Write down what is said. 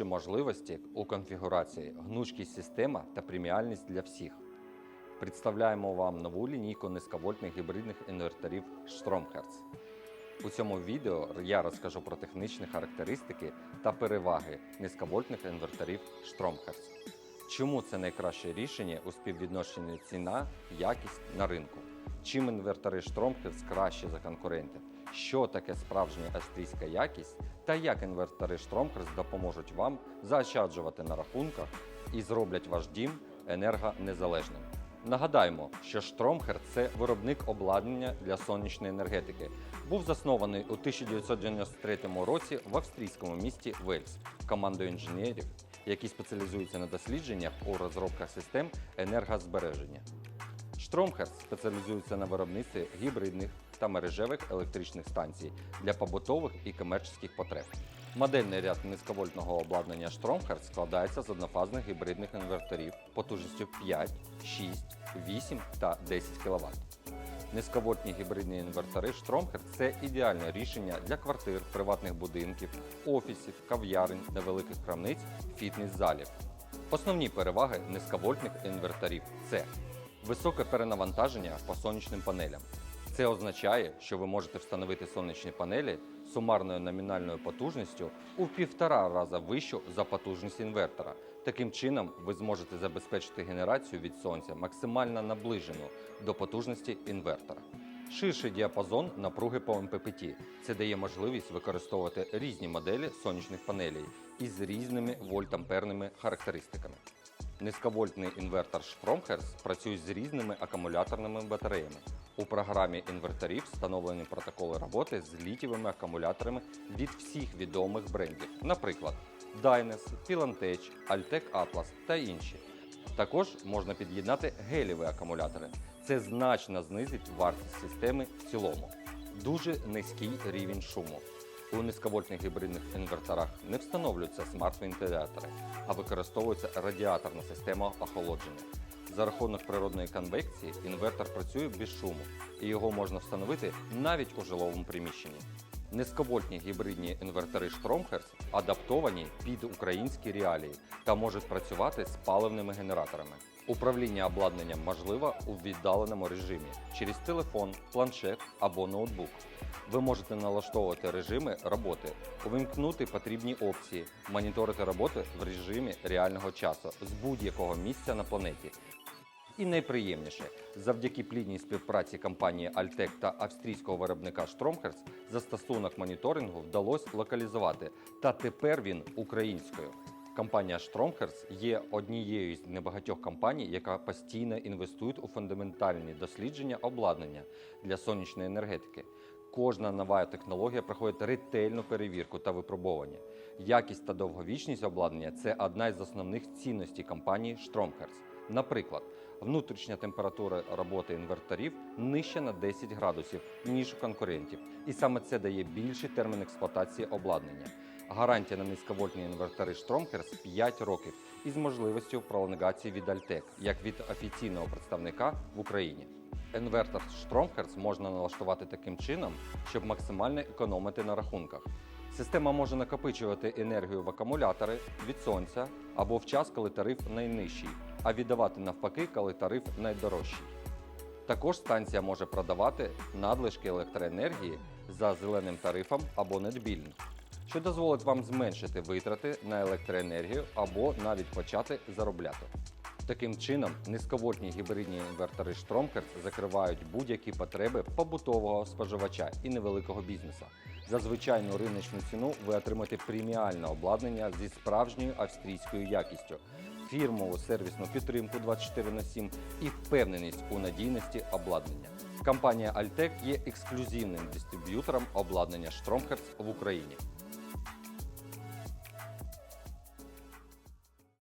Найбільші можливості у конфігурації, гнучкість система та преміальність для всіх. Представляємо вам нову лінійку низьковольтних гібридних інверторів Stromhertz. У цьому відео я розкажу про технічні характеристики та переваги низьковольтних інверторів Stromhertz. Чому це найкраще рішення у співвідношенні ціна, якість на ринку? Чим інвертори Stromhertz краще за конкурентів? Що таке справжня австрійська якість та як інвертори Stromhertz допоможуть вам заощаджувати на рахунках і зроблять ваш дім енергонезалежним? Нагадаємо, що Штромхер це виробник обладнання для сонячної енергетики. Був заснований у 1993 році в австрійському місті Вельс командою інженерів, які спеціалізуються на дослідженнях у розробках систем енергозбереження. Штромхер спеціалізується на виробництві гібридних та мережевих електричних станцій для побутових і комерційних потреб. Модельний ряд низьковольтного обладнання Штромхер складається з однофазних гібридних інверторів потужністю 5, 6, 8 та 10 кВт. Низьковольтні гібридні інвертори Штромхер це ідеальне рішення для квартир, приватних будинків, офісів, кав'ярень, невеликих крамниць, фітнес-залів. Основні переваги низьковольтних інверторів це високе перенавантаження по сонячним панелям. Це означає, що ви можете встановити сонячні панелі сумарною номінальною потужністю у півтора раза вищу за потужність інвертора. Таким чином, ви зможете забезпечити генерацію від сонця максимально наближену до потужності інвертора. Ширший діапазон напруги по МППТ. Це дає можливість використовувати різні моделі сонячних панелей із різними вольтамперними характеристиками. Низьковольтний інвертор Stromhertz працює з різними акумуляторними батареями. У програмі інверторів встановлені протоколи роботи з літієвими акумуляторами від всіх відомих брендів, наприклад, Dynes, Philantech, Altec Atlas та інші. Також можна під'єднати геліві акумулятори. Це значно знизить вартість системи в цілому. Дуже низький рівень шуму. У низьковольтних гібридних інверторах не встановлюються смарт-вентилятори, а використовується радіаторна система охолодження. За рахунок природної конвекції інвертор працює без шуму, і його можна встановити навіть у жиловому приміщенні. Низьковольтні гібридні інвертори Stromhertz адаптовані під українські реалії та можуть працювати з паливними генераторами. Управління обладнанням можливо у віддаленому режимі через телефон, планшет або ноутбук. Ви можете налаштовувати режими роботи, увімкнути потрібні опції, моніторити роботу в режимі реального часу з будь-якого місця на планеті. І найприємніше, завдяки плідній співпраці компанії Altec та австрійського виробника Stromhertz застосунок моніторингу вдалося локалізувати, та тепер він українською. Компанія Stromhertz є однією з небагатьох компаній, яка постійно інвестує у фундаментальні дослідження обладнання для сонячної енергетики. Кожна нова технологія проходить ретельну перевірку та випробування. Якість та довговічність обладнання це одна із основних цінностей компанії Stromhertz. Наприклад, внутрішня температура роботи інверторів нижча на 10 градусів, ніж у конкурентів, і саме це дає більший термін експлуатації обладнання. Гарантія на низьковольтні інвертори Stromhertz 5 років із можливістю пролонгації від Altec, як від офіційного представника в Україні. Інвертор Stromhertz можна налаштувати таким чином, щоб максимально економити на рахунках. Система може накопичувати енергію в акумулятори від сонця або в час, коли тариф найнижчий, а віддавати навпаки, коли тариф найдорожчий. Також станція може продавати надлишки електроенергії за зеленим тарифом або недбільно, що дозволить вам зменшити витрати на електроенергію або навіть почати заробляти. Таким чином, низьковольтні гібридні інвертори Stromhertz закривають будь-які потреби побутового споживача і невеликого бізнесу. За звичайну риночну ціну ви отримаєте преміальне обладнання зі справжньою австрійською якістю, фірмову сервісну підтримку 24 на 7 і впевненість у надійності обладнання. Компанія Altec є ексклюзивним дистриб'ютором обладнання Штромхерц в Україні.